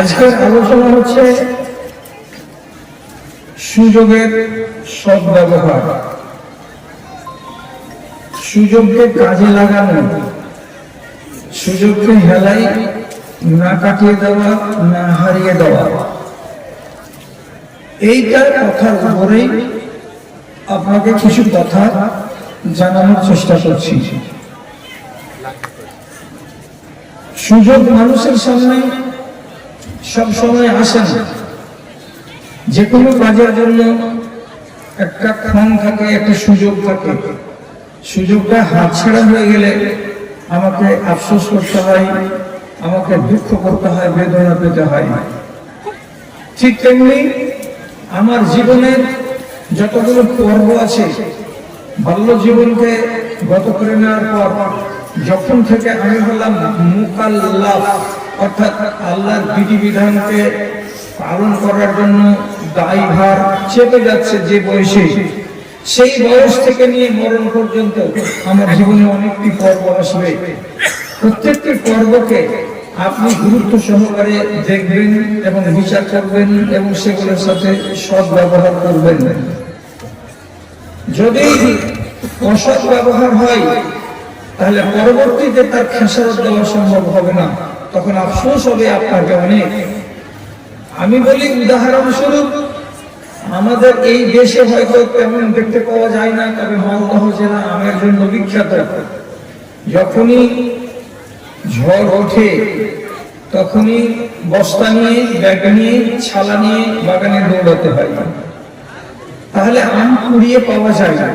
আজকের আলোচনা হচ্ছে সুযোগের সদ্ব্যবহার। সুযোগকে কাজে লাগানো, সুযোগকে হেলাই না কাটিয়ে দেওয়া, না হারিয়ে দেওয়া। এইটার কথার উপরেই আপনাকে কিছু কথা জানানোর চেষ্টা করছি। সুযোগ মানুষের সামনে সব সময় না যে কোনো কাজের জন্য একটা ক্ষণ থাকে, একটা সুযোগ থাকে। সুযোগটা হাতছাড়া হয়ে গেলে আমাকে আফসোস করতে হয়, আমাকে দুঃখ করতে হয়, বেদনা পেতে হয়। ঠিক তেমনি আমার জীবনের যতগুলো পর্ব আছে, বাল্য জীবনকে গত করে নেওয়ার পর যখন থেকে আমি হলাম মুকাল্লাফ অর্থাৎ আল্লাহর বিধিবিধানকে পালন করার জন্য দায়ভার চেপে যাচ্ছে যে বয়সে। সেই বয়স থেকে নিয়ে মরণ পর্যন্ত আমার জীবনে অনেকটি পর্ব আসবে। প্রত্যেকটি পর্বকে আপনি গুরুত্ব সহকারে দেখবেন এবং বিচার করবেন এবং সেগুলোর সাথে সৎ ব্যবহার করবেন। যদি অসৎ ব্যবহার হয়, তাহলে পরবর্তীতে তার খেসারত দেওয়া সম্ভব হবে না। তখন আফসোস হবে আপনাকে অনেক। আমি বলি, উদাহরণস্বরূপ, আমাদের এই দেশে হয়তো তেমন দেখতে পাওয়া যায় না, তবে মালদহ জেলা আমের জন্য বিখ্যাত। যখনই ঝড় ওঠে, তখনই বস্তা নিয়ে, ব্যাগ নিয়ে, ছালা নিয়ে বাগানে দৌড়াতে হয়। তাহলে আম কুড়িয়ে পাওয়া যায় না।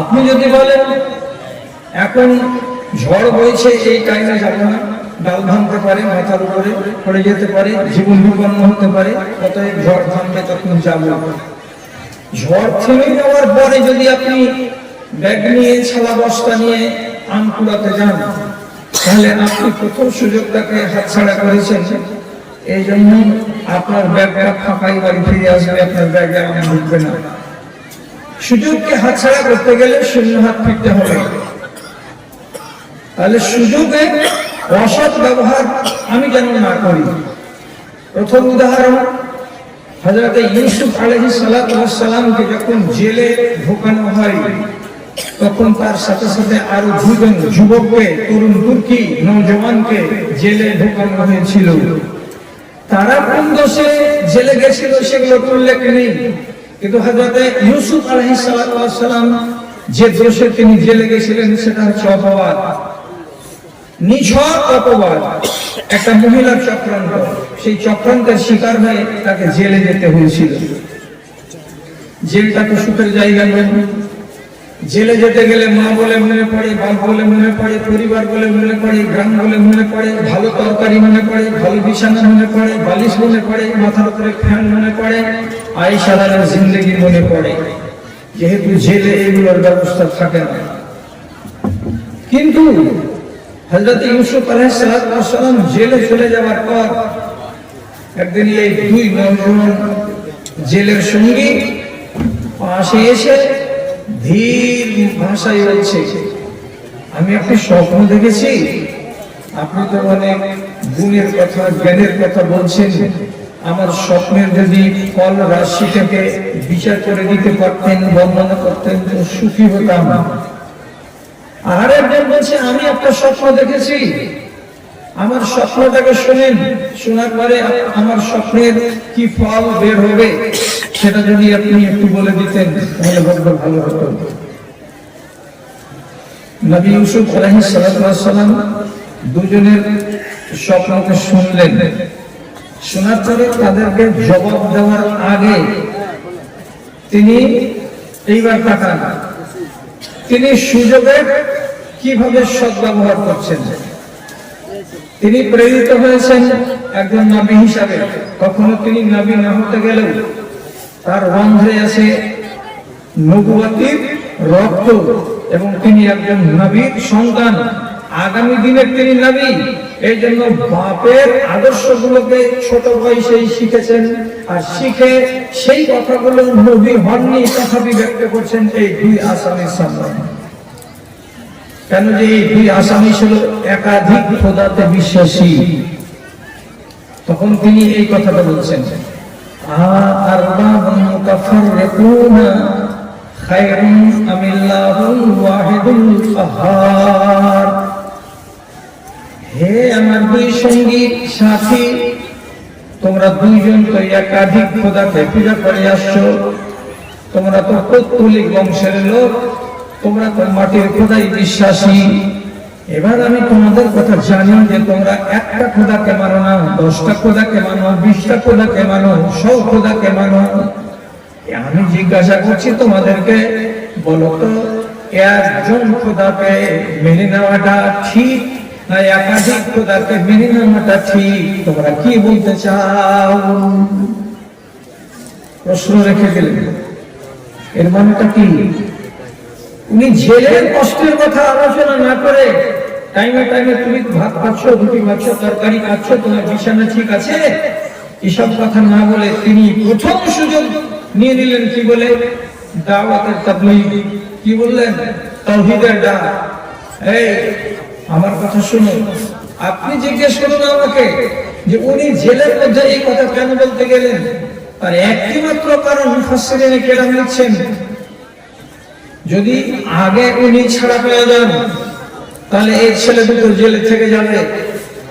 আপনি যদি বলেন, এখন ঝড় বইছে, এই টাইমে যাবে না। ডাল ভাঙতে পারে, মাথার উপরে পড়ে যেতে পারে, জীবন বিপন্ন হতে পারে, অতএব ঝড় থামবে তখন যাব ঝড় থেমে যাওয়ার পরে যদি আপনি ব্যাগ নিয়ে, ছালা বস্তা নিয়ে আম কুড়াতে যান, তাহলে আপনি প্রথম সুযোগটাকে হাতছাড়া করেছেন। এই জন্য আপনার ব্যাগটা ফাঁকাই বাড়ি ফিরে আসবে, আপনার ব্যাগে আম ঢুকবে না। সুযোগকে হাতছাড়া করতে গেলে শূন্য হাত ফিরতে হবে। তাহলে সুযোগে অসৎ ব্যবহার আমি যেন না করি। প্রথম উদাহরণ হজরত ইউসুফ আলহি সালামকে যখন জেলে ঢোকানো হয়, তখন তার সাথে সাথে আরও দুজন যুবককে, তরুণ তুর্কি নৌজওয়ানকে জেলে ঢোকানো হয়েছিল। তারা কোন দোষে জেলে গেছিল সেগুলো উল্লেখ নেই। কিন্তু হজরত ইউসুফ আলহি সালাম যে দোষে তিনি জেলে গেছিলেন, সেটা হচ্ছে অপবাদ। নিছক অপবাদ। একটা মহিলার চক্রান্ত। সেই চক্রান্তের শিকার হয়ে তাকে জেলে যেতে হয়েছিল। জেলটাকে সুখের জায়গা নয়। জেলে যেতে গেলে মা বলে মনে পড়ে, বাপ বলে মনে পড়ে, পরিবার বলে মনে পড়ে, গ্রাম বলে মনে পড়ে, ভালো তরকারি মনে পড়ে, ভালো বিছানা মনে পড়ে, বালিশ মনে পড়ে, মাথার উপরে ফ্যান মনে পড়ে আইসারার জিন্দগি মনে পড়ে। যেহেতু জেলে এগুলোর ব্যবস্থা থাকে না। কিন্তু হজরত ইউসুফ আলাইসালাম জেলে চলে যাওয়ার পর একদিন এই দুই নজওয়ান জেলের সঙ্গী পাশে এসে ধীর ভাষায় বলছে, আমি একটি স্বপ্ন দেখেছি। আপনি তো অনেক গুণের কথা, জ্ঞানের কথা বলছেন। আমার স্বপ্নের যদি ফল রাশিটাকে বিচার করে দিতে পারতেন, বর্ণনা করতেন সুখী হতাম। আর একজন বলছে, আমি একটা স্বপ্ন দেখেছি। আমার স্বপ্নটাকে শুনেন, শোনার পরে আমার স্বপ্নের কি ফল বের হবে, সেটা যদি আপনি একটু বলে দিতেন, তাহলে ভালো হতো। নবী ইউসুফ সালাম দুজনের স্বপ্নকে শুনলেন। শোনার পরে তাদেরকে জবাব দেওয়ার আগে তিনি এইবার তাকান। তিনি সুযোগের কীভাবে সদ্ব্যবহার করছেন? তিনি প্রেরিত হয়েছেন একজন নবী হিসাবে। কখনো তিনি নবী না হতে গেলেও তার রন্ধ্রে আছে নবুয়াতির রক্ত এবং তিনি একজন নবীর সন্তান। আগামী দিনের তিনি নবী। এই জন্য বাপের আদর্শগুলোকে ছোট বয়সেই শিখেছেন আর শিখে সেই কথাগুলো নবী হননি তথাপি ব্যক্ত করছেন এই দুই আসামির সামনে কেন যে এই দুই আসামি ছিল একাধিক খোদাতে বিশ্বাসী? তখন তিনি এই কথাটা বলছেন তোমরা তো একাধিক খোদাকে পূজা করে আসছো। তোমরা তো পৌত্তলিক বংশের লোক। তোমরা তো মাটির খোদাই বিশ্বাসী। এবার আমি তোমাদের কথা জানি যে তোমরা একটা খোদাকে মানো না, দশটা খোদাকে মানো, বিশটা খোদাকে মানো, সব খোদাকে মানো। আমি জিজ্ঞাসা করছি তোমাদেরকে, বলো তো একজন খোদাকে মেনে নেওয়াটা ঠিক না একাধিক খোদাকে মেনে নেওয়াটা ঠিক? তোমরা কি বলতে চাও? প্রশ্ন রেখে দিলেন। এর মানেটা কি? উনি জেলের কষ্টের কথা আলোচনা না করে টাইমে টাইমে তুমি ভাত খাচ্ছ, রুটি খাচ্ছ, তরকারি খাচ্ছ, তোমার বিছানা ঠিক আছে? এসব কথা না বলে তিনি প্রথম সুযোগ নিয়ে নিলেন কি বলে? দাওয়াতের তাবলীগ। কি বললেন? তাওহীদের ডাক। এই, আমার কথা শুনুন আপনি জিজ্ঞেস করুন আমাকে যে উনি জেলের মধ্যে এই কথা কেন বলতে গেলেন? আর একটি মাত্র কারণ মুফাসসিরিনে কেরাম লিখছেন যদি আগে উনি ছাড়া পেয়ে যান, তাহলে এই ছেলে দুটো জেলে থেকে যাবে।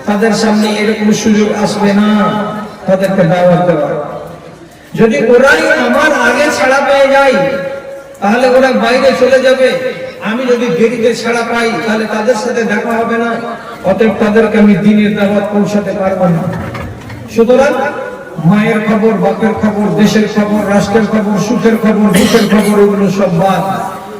তাদের সামনে এরকম সুযোগ আসবে না। তাদেরকে দাওয়াত দেওয়ার যদি ওরাই আমার আগে ছাড়া পেয়ে যায়, তাহলে ওরা বাইরে চলে যাবে। আমি যদি দেরিতে ছাড়া পাই, তাহলে তাদের সাথে দেখা হবে না। অতএব তাদেরকে আমি দিনের দাওয়াত পৌঁছাতে পারব না। সুতরাং মায়ের খবর, বাপের খবর, দেশের খবর, রাষ্ট্রের খবর, সুখের খবর, দুঃখের খবর এগুলো সব বাদ।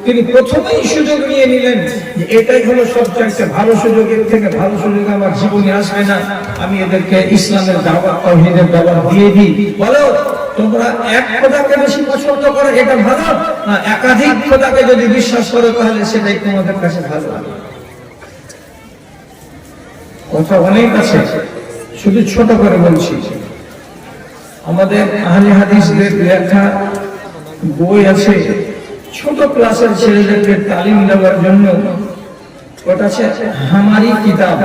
তিনি প্রথমেই সুযোগ নিয়ে নিলেন যে এটাই হলো সবচাইতে ভালো সুযোগ, এর থেকে ভালো সুযোগ আমার জীবনে আসবে না। আমি এদেরকে ইসলামের দাওয়াত তাওহীদের দাওয়াত দিয়ে দিই। বলো, তোমরা এক বেশি পছন্দ করো, এটা ভালো? না, একাধিক যদি বিশ্বাস করো, তাহলে সেটাই তোমাদের কাছে ভালো কথা অনেক আছে, শুধু ছোট করে বলছি। আমাদের আহলে হাদিসদের লেখা বই আছে ছোট ক্লাসের ছেলেদেরকে তালিম দেওয়ার জন্য ওটা আছে হামারি কিতাব।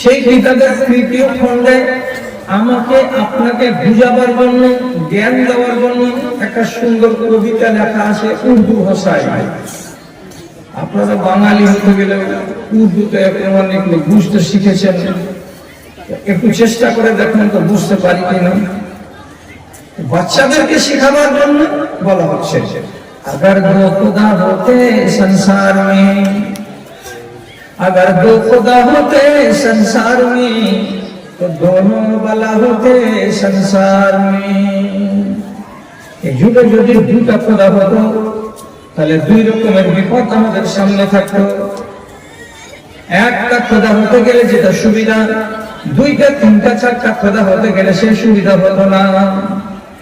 সেই কিতাবের তৃতীয় খণ্ডে আমাকে আপনাকে বুঝাবার জন্য, জ্ঞান দেওয়ার জন্য একটা সুন্দর কবিতা লেখা আছে উর্দু ভাষায়। আপনারা বাঙালি হতে গেলে উর্দুতে অনেক বুঝতে শিখেছেন। একটু চেষ্টা করে দেখুন তো বুঝতে পারি কিনা। বাচ্চাদেরকে শেখাবার জন্য বলা হচ্ছে। अगर दो खुदा होते संसार में अगर दो खुदा होते संसार में तो दोनों बला होते संसार में এই যুগে যদি দুটা খোদা হতো তাহলে দুই রকমের বিপদ আমাদের সামনে থাকতো একটা খোদা হতে গেলে যেটা সুবিধা দুইটা তিনটা চারটা খোদা হতে গেলে সে সুবিধা হতো না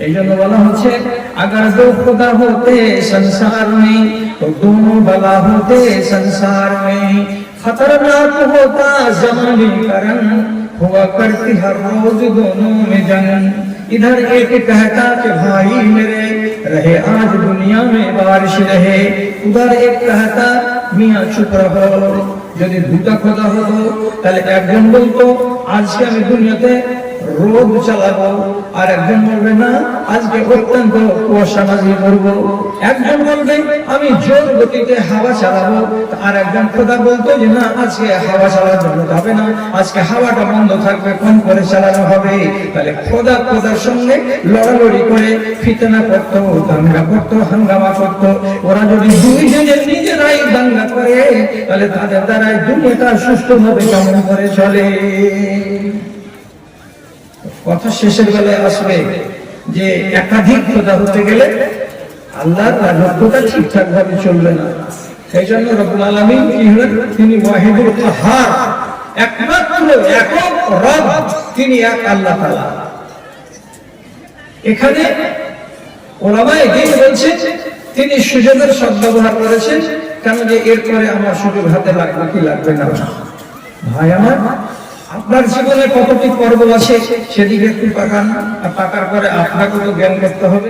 এই জন্য বলা হচ্ছে अगर दो खुदा होते संसार में तो दोनों बला होते संसार में खतरनाक होता जमाने करन हुआ करती हर रोज दोनों में जंग इधर एक कहता कि भाई मेरे रहे आज दुनिया में बारिश रहे उधर एक कहता मियाँ चुप रहो যদি দুটা কথা হতো তাহলে একজন বলতো আজকে আমি দুনিয়াতে রোদ চালাবো, আর একজন বলবে, না, আজকে অত্যন্ত কুয়াশা নাজিল করব। একজন বলবে, আমি জোর গতিতে হাওয়া চালাবো। আর একজন খোদা বলতো যে, না, আজকে হাওয়া চালানো যাবে না। আজকে হাওয়াটা বন্ধ থাকবে কম করে চালানো হবে। তাহলে খোদা খোদার সঙ্গে লড়ালড়ি করে ফিতনা করতো, দাঙ্গা করতো, হাঙ্গামা করতো। ওরা যদি দুইজনে নিজেরাই দাঙ্গা করে, তাহলে তাদের দ্বারাই দুনিয়াটা সুষ্ঠুভাবে কেমন করে চলে। কথা শেষের বেলায় আসবে যে একাধিক খোদা হতে গেলে আল্লাহর রাজত্বটা ঠিকঠাক ভাবে চলবে না। সেই জন্য তিনি কাহার একমাত্র একক রব, তিনি এক আল্লাহ তাআলা। এখানে ওলামায়ে দিন বলছেন, তিনি সুযোগের সদ্ব্যবহার করেছেন কেন যে এরপরে আমার সুযোগ হাতে লাগবে কি লাগবে না? ভাই আমার আপনার জীবনে কতটি পর্ব আছে সেদিকে একটু তাকান আর তাকার পরে আপনাকে তো জ্ঞান করতে হবে।